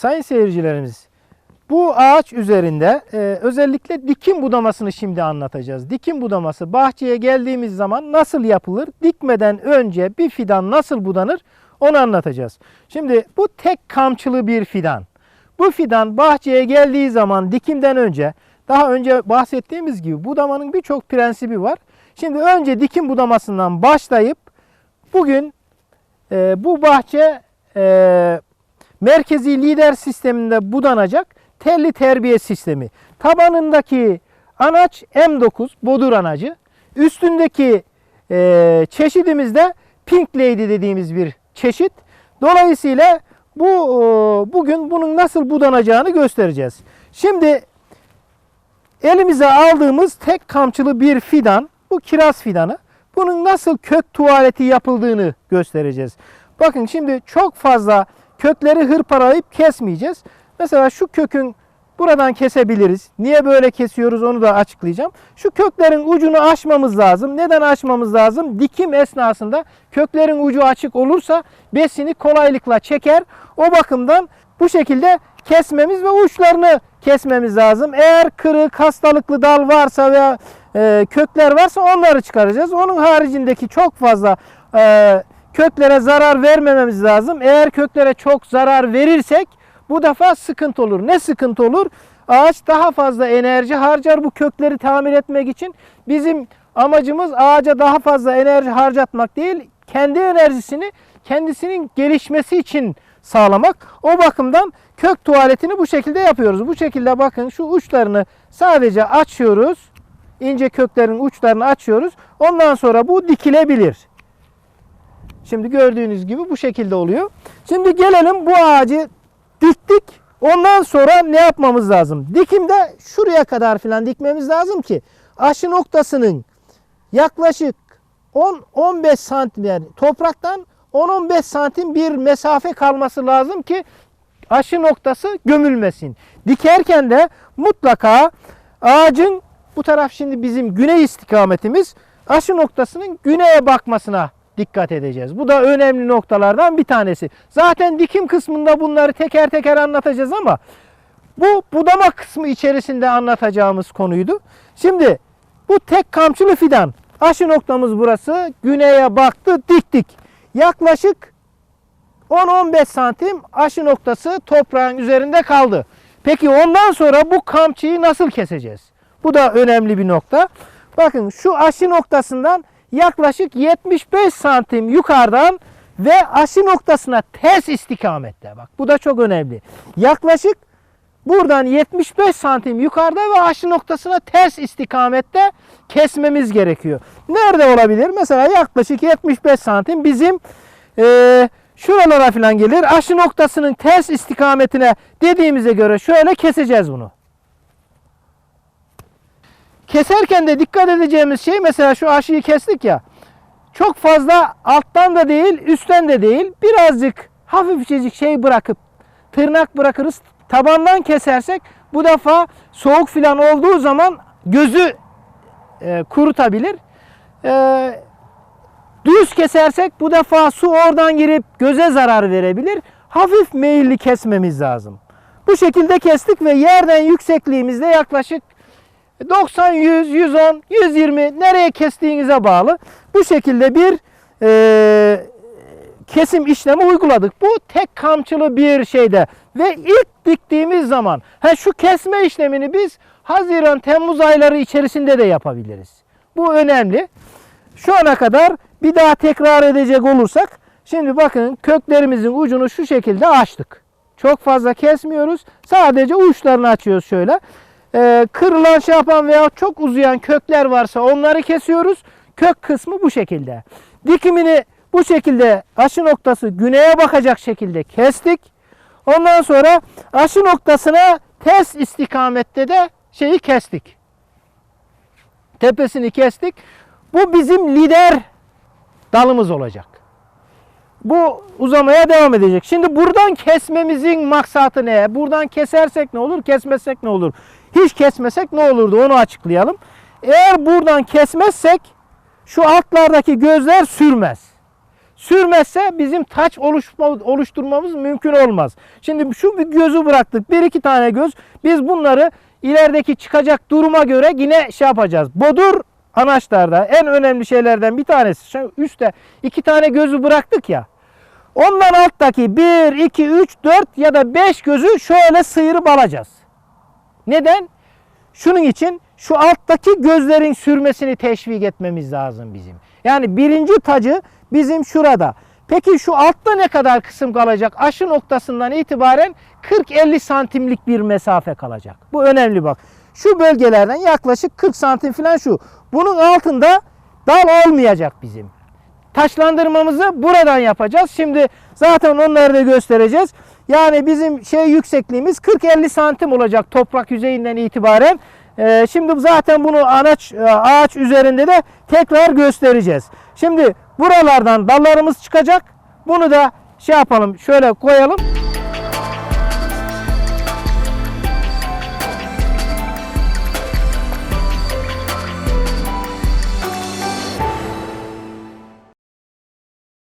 Sayın seyircilerimiz, bu ağaç üzerinde e, özellikle dikim budamasını şimdi anlatacağız. Dikim budaması bahçeye geldiğimiz zaman nasıl yapılır? Dikmeden önce bir fidan nasıl budanır? Onu anlatacağız. Şimdi bu tek kamçılı bir fidan. Bu fidan bahçeye geldiği zaman dikimden önce daha önce bahsettiğimiz gibi budamanın birçok prensibi var. Şimdi önce dikim budamasından başlayıp bugün e, bu bahçe e, merkezi lider sisteminde budanacak telli terbiye sistemi. Tabanındaki anaç M9 bodur anacı. Üstündeki e, çeşidimiz de Pink Lady dediğimiz bir çeşit. Dolayısıyla bu e, bugün bunun nasıl budanacağını göstereceğiz. Şimdi elimize aldığımız tek kamçılı bir fidan bu kiraz fidanı. Bunun nasıl kök tuvaleti yapıldığını göstereceğiz. Bakın şimdi çok fazla kökleri hırpalayıp kesmeyeceğiz. Mesela şu kökün buradan kesebiliriz. Niye böyle kesiyoruz onu da açıklayacağım. Şu köklerin ucunu açmamız lazım. Neden açmamız lazım? Dikim esnasında köklerin ucu açık olursa besini kolaylıkla çeker. O bakımdan bu şekilde kesmemiz ve uçlarını kesmemiz lazım. Eğer kırık, hastalıklı dal varsa veya e, kökler varsa onları çıkaracağız. Onun haricindeki çok fazla e, köklere zarar vermememiz lazım. Eğer köklere çok zarar verirsek bu defa sıkıntı olur. Ne sıkıntı olur? Ağaç daha fazla enerji harcar bu kökleri tamir etmek için. Bizim amacımız ağaca daha fazla enerji harcatmak değil, kendi enerjisini kendisinin gelişmesi için sağlamak. O bakımdan kök tuvaletini bu şekilde yapıyoruz. Bu şekilde bakın şu uçlarını sadece açıyoruz. İnce köklerin uçlarını açıyoruz. Ondan sonra bu dikilebilir. Şimdi gördüğünüz gibi bu şekilde oluyor. Şimdi gelelim bu ağacı diktik. Ondan sonra ne yapmamız lazım? Dikimde şuraya kadar filan dikmemiz lazım ki aşı noktasının yaklaşık 10-15 santim yani topraktan 10-15 santim bir mesafe kalması lazım ki aşı noktası gömülmesin. Dikerken de mutlaka ağacın bu taraf şimdi bizim güney istikametimiz aşı noktasının güneye bakmasına dikkat edeceğiz. Bu da önemli noktalardan bir tanesi. Zaten dikim kısmında bunları teker teker anlatacağız ama bu budama kısmı içerisinde anlatacağımız konuydu. Şimdi bu tek kamçılı fidan. Aşı noktamız burası. Güneye baktı diktik. Yaklaşık 10-15 santim aşı noktası toprağın üzerinde kaldı. Peki ondan sonra bu kamçıyı nasıl keseceğiz? Bu da önemli bir nokta. Bakın şu aşı noktasından yaklaşık 75 santim yukarıdan ve aşı noktasına ters istikamette. Bak bu da çok önemli. Yaklaşık buradan 75 santim yukarıda ve aşı noktasına ters istikamette kesmemiz gerekiyor. Nerede olabilir? Mesela yaklaşık 75 santim bizim e, şuralara falan gelir. Aşı noktasının ters istikametine dediğimize göre şöyle keseceğiz bunu. Keserken de dikkat edeceğimiz şey mesela şu aşıyı kestik ya. Çok fazla alttan da değil, üstten de değil. Birazcık hafifçecik şey bırakıp tırnak bırakırız. Tabandan kesersek bu defa soğuk filan olduğu zaman gözü e, kurutabilir. E, düz kesersek bu defa su oradan girip göze zarar verebilir. Hafif meyilli kesmemiz lazım. Bu şekilde kestik ve yerden yüksekliğimizde yaklaşık 90, 100, 110, 120 nereye kestiğinize bağlı. Bu şekilde bir e, kesim işlemi uyguladık. Bu tek kamçılı bir şeyde ve ilk diktiğimiz zaman ha şu kesme işlemini biz Haziran Temmuz ayları içerisinde de yapabiliriz. Bu önemli. Şu ana kadar bir daha tekrar edecek olursak şimdi bakın köklerimizin ucunu şu şekilde açtık. Çok fazla kesmiyoruz. Sadece uçlarını açıyoruz şöyle. Ee, kırılan şey yapan veya çok uzayan kökler varsa onları kesiyoruz. Kök kısmı bu şekilde. Dikimini bu şekilde aşı noktası güneye bakacak şekilde kestik. Ondan sonra aşı noktasına ters istikamette de şeyi kestik. Tepesini kestik. Bu bizim lider dalımız olacak. Bu uzamaya devam edecek. Şimdi buradan kesmemizin maksatı ne? Buradan kesersek ne olur, kesmezsek ne olur? Hiç kesmesek ne olurdu onu açıklayalım. Eğer buradan kesmezsek şu altlardaki gözler sürmez. Sürmezse bizim taç oluşma, oluşturmamız mümkün olmaz. Şimdi şu bir gözü bıraktık. Bir iki tane göz. Biz bunları ilerideki çıkacak duruma göre yine şey yapacağız. Bodur anaçlarda en önemli şeylerden bir tanesi. Şu üstte iki tane gözü bıraktık ya. Ondan alttaki 1, 2, 3, 4 ya da 5 gözü şöyle sıyırıp alacağız. Neden? Şunun için şu alttaki gözlerin sürmesini teşvik etmemiz lazım bizim. Yani birinci tacı bizim şurada. Peki şu altta ne kadar kısım kalacak? Aşı noktasından itibaren 40-50 santimlik bir mesafe kalacak. Bu önemli bak. Şu bölgelerden yaklaşık 40 santim falan şu. Bunun altında dal olmayacak bizim. Taşlandırmamızı buradan yapacağız. Şimdi zaten onları da göstereceğiz. Yani bizim şey yüksekliğimiz 40-50 santim olacak toprak yüzeyinden itibaren. Ee, şimdi zaten bunu anaç, e, ağaç üzerinde de tekrar göstereceğiz. Şimdi buralardan dallarımız çıkacak. Bunu da şey yapalım şöyle koyalım.